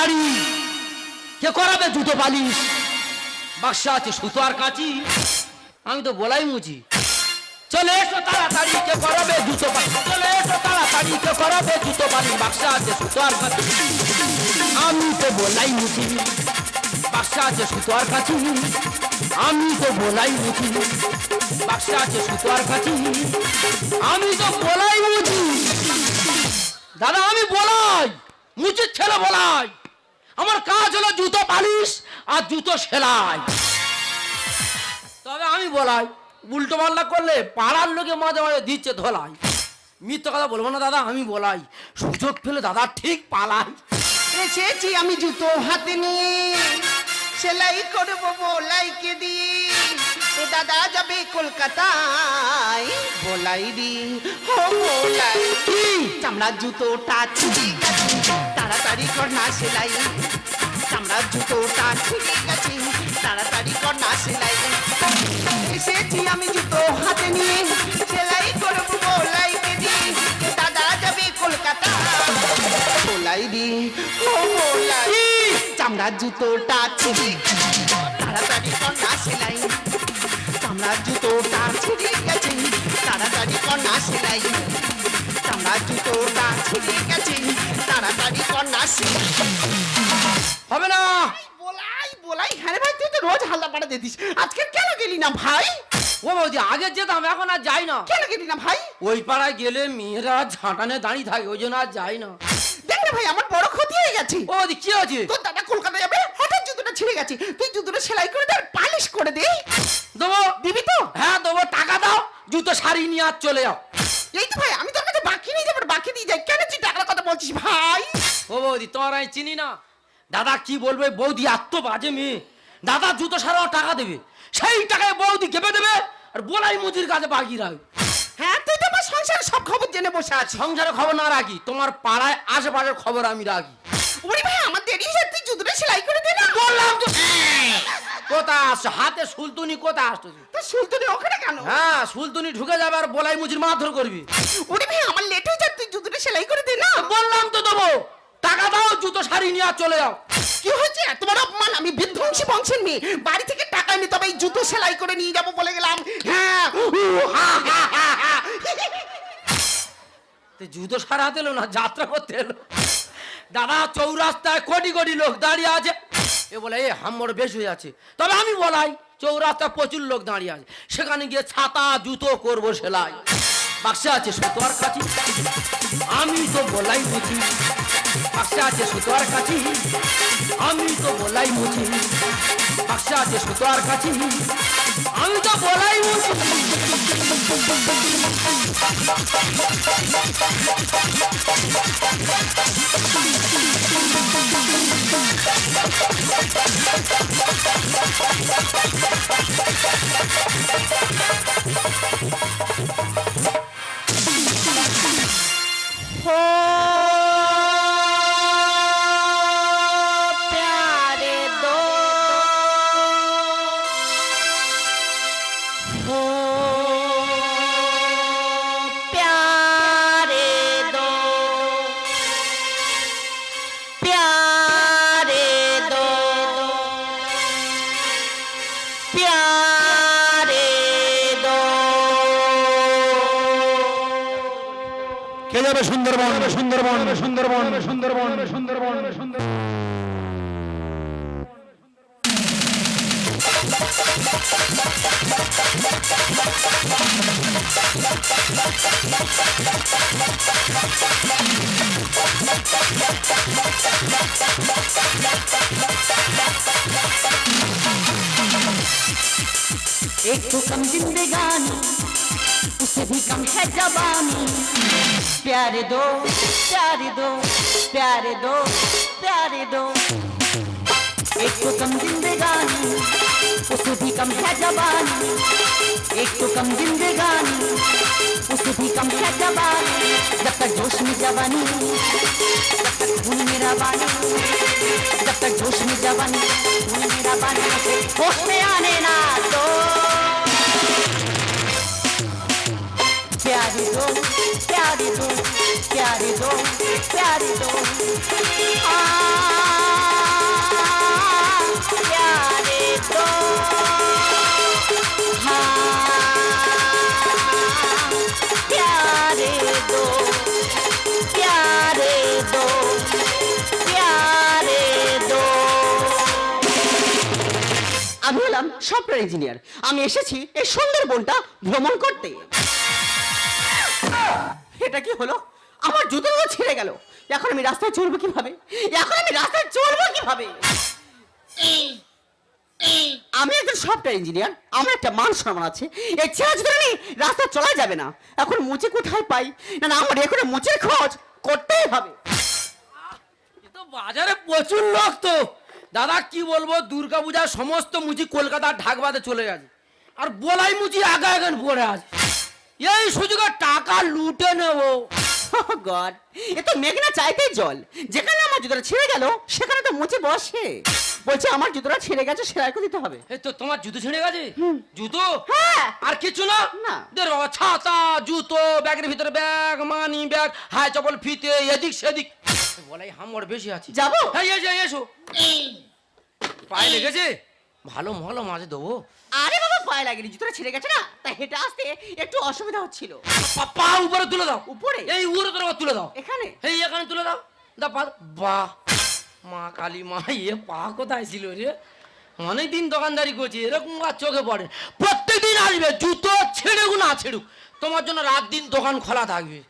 তাড়াতাড়ি কে করাবে জুতো পালিশ? বাক্সা আছে সুতো আর কাঁচি। আমি তো বলাই মুচি চলে এসো তাড়াতাড়ি, কে করাবে জুতো পালিশ? চলে এসো তাড়াতাড়ি, কে করাবে জুতো পালিশ? বাক্সা আছে সুতো আর কাঁচি। আমি তো বলাই মুচি বাক্সা আছে সুতো আর কাঁচি। আমি তো বলাই মুচি বাক্সা আছে সুতো আর কাঁচি। আমি তো বলাই মুচি দাদা, আমি বলাই। মুচির ছেলে বলাই। আমার কাজ হলো জুতো পালিশ আর জুতো সেলাই। তবে আমি বলাই, উল্টো পাল্লা করলে পাড়ার লোকে মাঝে মাঝে দিচ্ছে ধোলাই। মিথ্যা কথা বলব না দাদা, আমি বলাই। সুযোগ পেলে দাদা ঠিক পালাই। এসেছি আমি জুতো হাতে নিয়ে, সেলাই করব বলাইকে দিয়ে। এ দাদা যাবে কলকাতায়। বলাই দি ও বলাই কি চামড়ার জুতোটা ছিঁড়ে। গেছে তাড়াতাড়ি কর না সেলাই। চামড়ার জুতোটা ছিঁড়ে গেছে। তাড়াতাড়ি কর না সেলাই। এসেছি আমি জুতো হাতে নিয়ে। সেলাই করব বলাইকে দিয়ে এ দাদা যাবে কলকাতা বলাই দি ও বলাই কি? চামড়ার জুতোটা ছিঁড়ে। গেছে তাড়াতাড়ি তাড়াতাড়ি কর না জুতোটা ছিঁড়ে গেছে তাড়াতাড়ি না হবে না। বলাই বলাই। হ্যাঁ ভাই তুই তো রোজ হাল্লা পাড়া দিতিস। আজকে কেন গেলি না ভাই? ও বৌদি আগে যেতাম এখন আর যাই না। কেন গেলি না ভাই? ওই পাড়ায় গেলে মেয়েরা ঝাঁটানে দাঁড়িয়ে থাকে ওই জন্য আর যাই না। দেখ না ভাই আমার বড় ক্ষতি হয়ে গেছে। ও বৌদি কি আছে তোর দাদা কলকাতা যাবে হঠাৎ জুতোটা ছিঁড়ে গেছে। তুই জুতোটা সেলাই করে দে আর পালিশ করে দে দেবো দিবি তো হ্যাঁ দেবো টাকা দাও জুতো শাড়ি নিয়ে আর চলে যাও। এই তো ভাই আমি তোর কাছে বাকি নিয়ে যাব বাকি দিয়ে যাই। কেন তুই টাকার কথা বলছিস ভাই? ও বৌদি তোমার আমি চিনি না। দাদা কি বলবে? বৌদি এত বাজে মেয়ে। দাদা জুতো সারাও টাকা দেবে। সেই টাকায় বৌদি কেঁপে দেবে আর বলাই মুজির কাছে বাকি রাখবে। হ্যাঁ তুই তো আমার সংসারের সব খবর জেনে বসে আছিস। সংসারে খবর না রাখি তোমার পাড়ায় আশেপাশের খবর আমি রাখি। ওরে ভাই আমার দেরি হয়ে তুই জুতোটা সেলাই করে দে না। বললাম তো কোথায় আসছো? হাতে সুলতুনি কোথায় আসছো তো সুলতানি ওখানে কেন? হ্যাঁ সুলতুনি ঢুকে যাবে আর বলাই মুজির মারধর করবি। ওরে ভাই আমার লেট হয়ে যায় তুই জুতোটা সেলাই করে দে না। বললাম তো দেবো টাকা দাও জুতো শাড়ি নিয়ে আর চলে যাও। কি হয়েছে? বড় অপমান? আমি বিধ্বংসী বংশের মেয়ে। বাড়ি থেকে টাকা এনে তবে এই জুতো সেলাই করে নিয়ে যাব বলে গেলাম। হ্যাঁ উ, হা, হা, হা, হা। তো জুতো সারাতে এলো না যাত্রা করতে এলো। দাদা চৌরাস্তায় কোটি কোটি লোক দাঁড়িয়ে আছে। এ বলে, এ হাম্মর বেশ হয়ে আছে। তবে আমি বলাই চৌরাস্তায় প্রচুর লোক দাঁড়িয়ে আছে। সেখানে গিয়ে ছাতা, জুতো করব সেলাই। বাক্সে আছে সুতোয়ার কাছি আমি তো বলাই বুঝি বাক্সে আছে সুতোয়ার কাছি আমি তো বলাই বুঝি বাক্সে আছে সুতোয়ার কাছি আমি তো বলাই মুছি সুন্দরবন। সুন্দরবন। সুন্দরবন সুন্দরবন সুন্দরবন সুন্দরবন एक तो कम जिंदगानी, उसे भी कम है जवानी। प्यारे दो प्यारे दो प्यारे दो प्यारे दो। एक तो कम जिंदगानी, उस भी कम है जबानी। एक तो कम जिंदगानी, उस भी कम है जबानी। जब तक जोश में जवानी जब तक खून मेरा बानी। जब तक जोश में जवानी खून मेरा बानी। होश में आने ना प्यारी সফটওয়্যার ইঞ্জিনিয়ার। আমি এসেছি এই সুন্দরবনটা ভ্রমণ করতে। এটা কি হলো? আমার জুতোগুলো ছিঁড়ে গেল। এখন আমি রাস্তায় চলবো কীভাবে? এখন আমি রাস্তায় চলবো কীভাবে? আমি একজন সফটওয়্যার ইঞ্জিনিয়ার, আমার একটা মান সম্মান আছে। এই ছেঁড়া জুতো নেই রাস্তায় চলা যাবে না। এখন মুচে কোথায় পাই? না আমার এখন মুচের খোঁজ করতেই হবে। বাজারে প্রচুর লোক তো। দাদা কি বলব? দুর্গা পূজার সমস্ত মুচি কলকাতার ঢাকবাদে চলে গেছে। আর বলাই মুচি আগা আগান পড়ে আছে। এই সুযোগে টাকা লুটে নেব। গড এ তো মেঘনা চাইতেই জল। যেখানে আমার জুতোটা ছিঁড়ে গেল সেখানে তো মুচে বসে। বলছে আমার জুতোটা ছিঁড়ে গেছে সেলাই করে দিতে হবে? এই তো তোমার জুতো ছিঁড়ে গেছে? জুতো? হ্যাঁ। আর কিছু না? না। ছাতা জুতো ব্যাগের ভিতরে ব্যাগ মানি ব্যাগ হাই চপল ফিতে এদিক সেদিক। বলাই হামড় বেশি আছে। যাব? হ্যাঁ এসো। এসো পায়ে লেগেছে? ভালো মহলো মাঝে দেবো। আরে বাবা পায়ে লাগেনি জুতোটা ছিঁড়ে গেছে না? তাই হেঁটে আসতে একটু অসুবিধা হচ্ছিল। পা- উপরে তুলে দাও। উপরে? এই উপরে তোর তুলে দাও। এখানে? এই এখানে তুলে দাও। দা পা বাহ মা কালী মা এ পা কোথায় ছিল রে? অনেকদিন দোকানদারি করছি এরকম আর চোখে পড়ে। প্রত্যেকদিন আসবে জুতো ছেড়ুক না ছেড়ুক। তোমার জন্য রাত দিন দোকান খোলা থাকবে।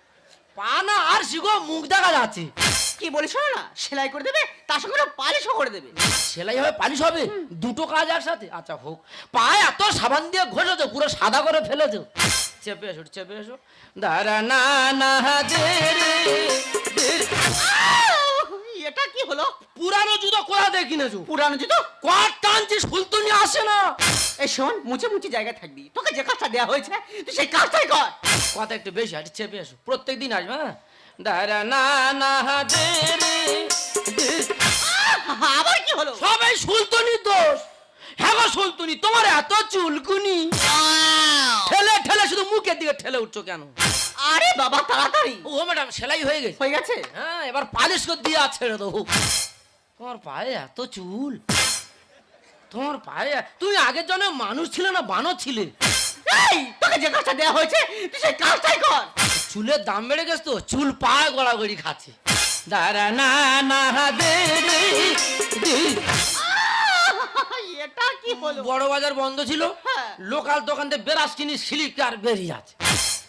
পা না আর শিখো মুখ দেখা যাচ্ছে। কি বলিস না? সেলাই করে দেবে তার সঙ্গে পালিশও করে দেবে। সেলাই হবে পালিশ হবে? দুটো কাজ একসাথে? আচ্ছা হোক। পা এত সাবান দিয়ে ঘষেছো পুরো সাদা করে ফেলেছো। চেপে এসো চেপে এসো। দাঁড়া না না! এটা কি হলো? পুরানো জুতো কোথা দিয়ে কিনেছো? পুরানো জুতো? কট টানছিস? ফুলতুনি আসে না। এই শোন মুছে মুছে জায়গায় থাকবি। তোকে যে কাজটা দেওয়া হয়েছে তুই সেই কাজটাই কর। কথা একটু বেশি হাঁটি চেপে আসো। প্রত্যেক দিন আসবে হ্যাঁ? দাঁড়া না না দে রে, আবার কি হলো? সবাই সুলতুনি দোষ। হ্যাঁ গো সুলতুনি তোমার এত চুলকুনি। ঠেলে ঠেলে শুধু মুখের দিকে ঠেলে উঠছো কেন? আরে বাবা তাড়াতাড়ি। ও ম্যাডাম সেলাই হয়ে গেছে। হয়ে গেছে? হ্যাঁ এবার পালিশ করে দিয়ে ছেড়ে দেবো। তোমার পায়ে এত চুল। তোমার পায়ে তুমি আগের জন্য মানুষ ছিল না বানর ছিলে? এই তোকে যে কাজটা দেওয়া হয়েছে তুই সেই কাজটাই কর। চুলের দাম বেড়ে গেছে তো চুল পায়ে গড়াগড়ি খাচ্ছে। দাঁড়া না না দে! এটা কি হলো বড় বাজার বন্ধ ছিল। হ্যাঁ। লোকাল দোকান থেকে বেরাস কিনি সিলিক আর বেরিয়ে আছে।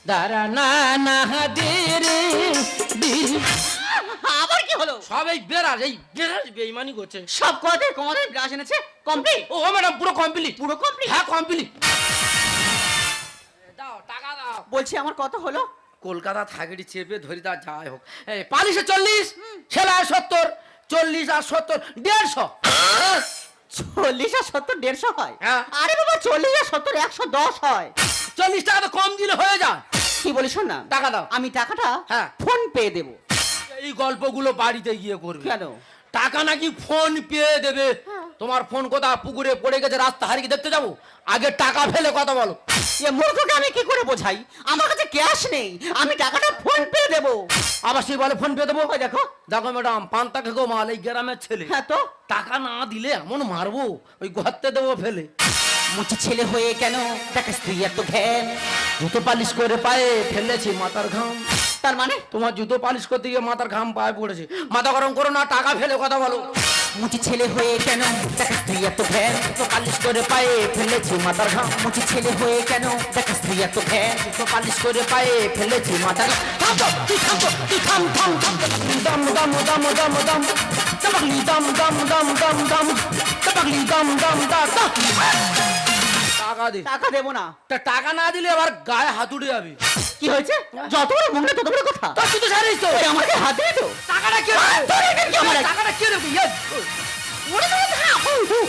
দাঁড়া না না দে রে, আবার কি হলো? সব এই বেরাস এই বেরাস বেইমানি করছে। সব কথাতে কমাতে ব্রাশ এনেছে? কমপ্লিট ও ম্যাডাম পুরো কমপ্লিট পুরো কমপ্লিট হ্যাঁ কমপ্লিট দাও টাকা দাও। বলছি আমার কত হলো? কলকাতা থাকেটি চেপে ধরি তা যাই হোক। পালিশে চল্লিশ সেলাই সত্তর চল্লিশ আর সত্তর দেড়শো। চল্লিশ আর সত্তর দেড়শো হয়। হ্যাঁ। আরে বাবা চল্লিশ আর সত্তর একশো দশ হয়। চল্লিশ টাকা তো কম দিলে হয়ে যায়। কি বলি শোন না। টাকা দাও। আমি টাকাটা হ্যাঁ। ফোন পে দেবো। এই গল্পগুলো বাড়িতে গিয়ে করবে। কেন? টাকা নাকি ফোন পেয়ে দেবে। তোমার ফোন কোথা পুকুরে পড়ে গেছে রাস্তা হারিয়ে দেখতে যাব? আগে টাকা ফেলে কথা বলো। এ মূর্খকে আমি কি করে বোঝাই? আমার কাছে ক্যাশ নেই আমি টাকাটা ফোন পে দেবো। আবার সেই বলে ফোন পেয়ে দেবো? দেখো দেখো ম্যাডাম পান্তা খেকো মাল এই গ্রামের ছেলে। হ্যাঁ তো? টাকা না দিলে এমন মারবো ওই গর্তে দেবো ফেলে। মুচি ছেলে হয়ে কেন? টাকা স্ত্রী এত ঘ্যান। জুতো পালিশ করে পায়ে ফেলেছি মাথার ঘাম। তার মানে? তোমার জুতো পালিশ করতে গিয়ে মাথার ঘাম পায়ে পড়েছে। মাথা গরম করো না টাকা ফেলে কথা বলো। মুচি ছেলে হয়ে কেন? টাকা স্ত্রী এত ঘ্যান জুতো পালিশ করে পায়ে ফেলেছি মাথার ঘাম। মুচি ছেলে হয়ে কেন? টাকা স্ত্রী এত ঘ্যান জুতো পালিশ করে পায়ে ফেলেছি মাথার ঘাম। তুই থাম তো, তুই থাম থাম থাম। দাম দাম দাম দাম দাম। চাপাকলি দাম দাম দাম দাম দাম। চাপাকলি দাম দাম দাম টাকা দে। টাকা দেবো না। তা টাকা না দিলে আবার গায়ে হাতুড়ে যাবে। কি হয়েছে? যত বড় মুখ না তত বড় কথা। তোর জুতো সারিস তো। ওই আমাকে হাত দিয়ে তো। টাকাটা কি তোর এটা কি আমার? টাকাটা কে দেবে? ইয়ে, ওরে ধরে থাক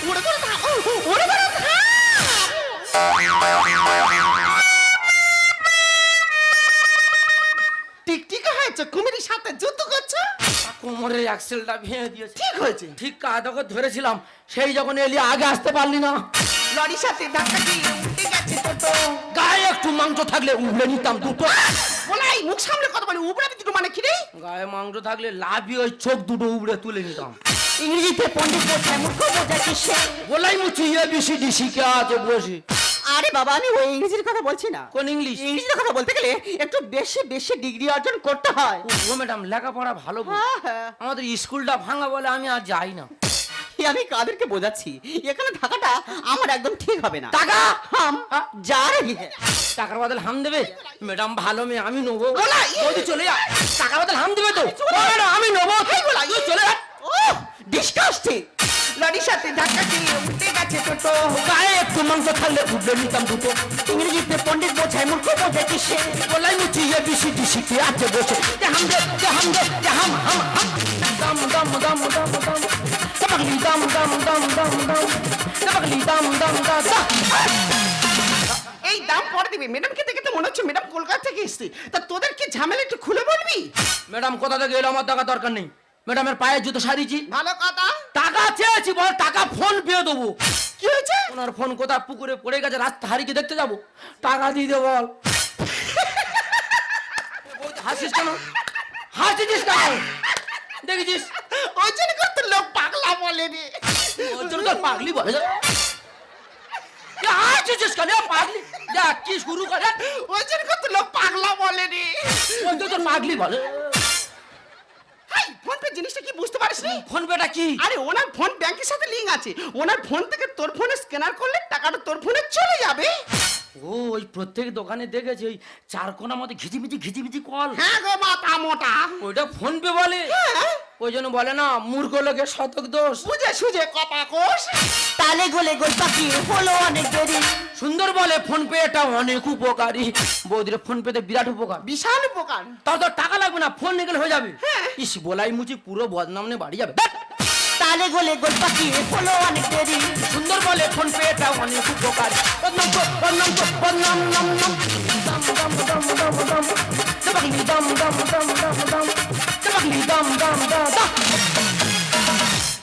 ওরে ধরে থাক ওরে ধরে থাক হয়েছে কুমিরের সাথে যুদ্ধ করছ? কোমরের অ্যাক্সেলটা ভেঙে দিয়েছে। ঠিক হয়েছে। ঠিক কাদক ধরেছিলাম। সেই যখন এলি আগে আসতে পারলি না। লরির সাথে ধাক্কা দিয়ে উঠে গেছে টোটো গায়ে একটু মাংস থাকলে উবড়ে নিতাম দুটো। বলাই মুখ সামনে কথা বলে উপরে দুটো মানে কি রে? গায়ে মাংস থাকলে লাভি ওই চোখ দুটো উবড়ে তুলে নিতাম। ইংরেজিতে পণ্ডিত বোঝায় মূর্খ বোঝায় কিসে? বলাই মুচি এ বিসি ডিসি কে আছে বসে? আরে বাবা আমি ওই ইংরেজির কথা বলছি না। কোন ইংলিশ? ইংরেজির কথা বলতে গেলে একটু বেশি বেশি ডিগ্রি অর্জন করতে হয়। ও ম্যাডাম লেখাপড়া ভালো। হ্যাঁ, হ্যাঁ। আমাদের স্কুলটা ভাঙা বলে আমি আর যাই না। আমি কাদেরকে বোঝাচ্ছি? এখানে থাকাটা আমার একদম ঠিক হবে না। টাকা? হাম যা রহি হ্যাঁ টাকার বদলে হাম দেবে? ম্যাডাম ভালো মেয়ে আমি নেব। চলে যা। টাকার বদল হাম দেবে তো? আমি নেব। চলে ডিসকাস্টিং। লরির সাথে ধাক্কা দিয়ে উঠে গেছে টোটো। গায়ে একটু মাংস থাকলে উঠলে নিতাম দুটো। ইংরেজিতে পণ্ডিত বোঝায় মূর্খ বোঝায় কিসে? বলাই মুচি এ বিসি ডিসি কে আছে বসে? যে হাম দে হাম দে হাম হাম হাম। দাম দাম দাম দাম দাম। সবকলি দাম দাম দাম দাম দাম। সবকলি দাম দাম দাম। এই দাম পরে দিবি। ম্যাডামকে দেখে তো মনে হচ্ছে ম্যাডাম কলকাতা থেকে এসছে। তা তোদের কি ঝামেলা একটু খুলে বলবি? ম্যাডাম কোথা থেকে এলো? আমার টাকা দরকার নেই। ম্যাডামের পায়ে জুতো সারিছি ভালো কথা। টাকা চেয়েছি বল টাকা ফোন পেয়ে দেবো। কি হয়েছে? ওনার ফোন কোথা পুকুরে পড়ে গেছে রাস্তা হারিকে দেখতে যাব। টাকা দিয়ে দে বল। হাসিস কেন? হাসিস কেন? দেখেছিস? ওই জন্য করতে লোক পাগলা বলে রে। ওর জন্য তোর পাগলি বলে হাসিস কেন? পাগলি। যা কি শুরু করে? ওই জন্য করতে লোক পাগলা বলে রে। ওই তো পাগলি বলে। হাই ফোন পে জিনিসটা কি বুঝতে পারিস নি? ফোন পেটা কি? আরে ওনার ফোন ব্যাংকের সাথে লিংক আছে। ওনার ফোন থেকে তোর ফোনে স্ক্যানার করলে টাকাটা তোর ফোনে চলে যাবে। প্রত্যেক দোকানে দেখেছি ওই চার কোনার মধ্যে ঘিচিমিচি ঘিচিমিচি কল। হ্যাঁ গো মাথা মোটা। ওইটা ফোন পে বলে। হ্যাঁ। ওই জন্য বলে না মূর্খ লোকের শতক দোষ। বুঝে সুঝে কথা কোষ তালে গোলে গোল পাকিয়ে হলো অনেক দেরি সুন্দর বলে ফোন পে এটা অনেক উপকারী। বৌদির ফোন পেতে বিরাট উপকার। বিশাল উপকার। তাও তো টাকা লাগবে না ফোন নিয়ে গেলে হয়ে যাবে। হ্যাঁ। ইস বলাই মুচি পুরো বদনাম নিয়ে বাড়ি যাবে। তালে গোলে গোল পাকিয়ে হলো অনেক দেরি। সুন্দর বলে ফোন পে এটা অনেক উপকার।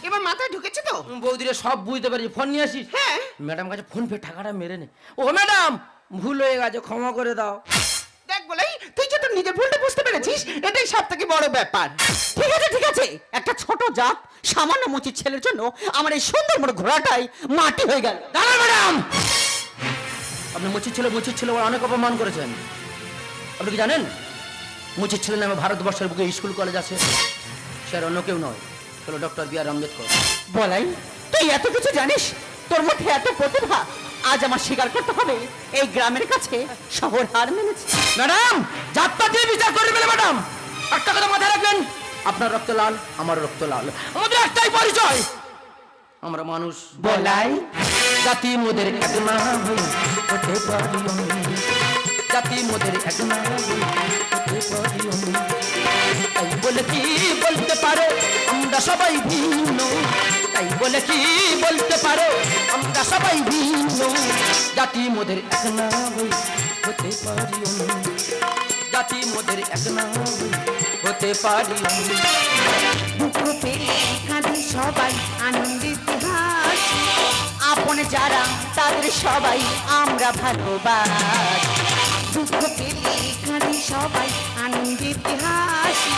এবার মাথায় ঢুকেছে তো? বৌদিরে সব বুঝতে পারছি ফোন নিয়ে আসিস? হ্যাঁ। ম্যাডাম কাছে ফোন পে টাকাটা মেরে নে। ও ম্যাডাম ভুল হয়ে গেছে ক্ষমা করে দাও। তুই নিজের ভুলটা বুঝতে পেরেছিস? এটাই সব থেকে বড় ব্যাপার। ঠিক আছে ঠিক আছে। একটা ছোট জাত সামান্য মুচির ছেলের জন্য আমার এই সুন্দর বড় ঘোড়াটাই মাটি হয়ে গেল। দাঁড়া ম্যাডাম! আপনি মুচির ছেলে মুচির ছেলে অনেক অপমান করেছেন। আপনি কি জানেন? মুচির ছেলে নামে ভারতবর্ষের বুকে স্কুল কলেজ আছে। সে আর অন্য কেউ নয় হলো ডক্টর বি আর আম্বেদকর। বলাই তুই এত কিছু জানিস? তোর মধ্যে এত প্রতিভা আজ আমার স্বীকার করতে হবে। এই গ্রামের কাছে শহর হার মেনেছে। ম্যাডাম যাত্রা দিয়ে বিচার করবেন ম্যাডাম। একটা কথা মাথায় রাখবেন আপনার রক্ত লাল আমার রক্ত লাল। আমাদের একটাই পরিচয়। আমরা মানুষ। বলাই জাতি মোদের এক না পারি জাতি মোদের এক না আমি তাই বলে কি বলতে পারো? আমরা সবাই ভিন্ন। তাই বলে কি বলতে পারো? আমরা সবাই ভিন্ন। জাতি মোদের এক না হই, হতে পারি জাতি মোদের এক না হই, হতে পারি দুঃখ সবাই আনন্দিত হাসি। আপন যারা, তাদের সবাই আমরা ভালোবাস। সবাই আনন্দিত হাসি।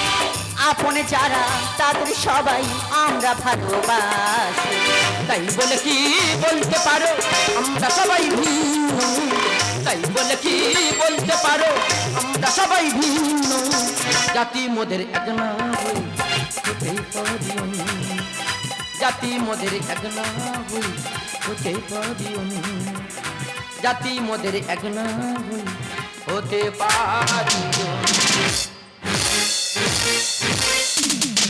আপন যারা, তাদের সবাই আমরা ভালোবাসি। তাই বলে কি বলতে পারো? আমরা সবাই ভিন্ন। তাই বলে কি বলতে পারো? আমরা সবাই ভিন্ন। জাতি মোদের এক জাতি মোদের এক হতে পারি জাতি মোদের এক না হই হতে পারি।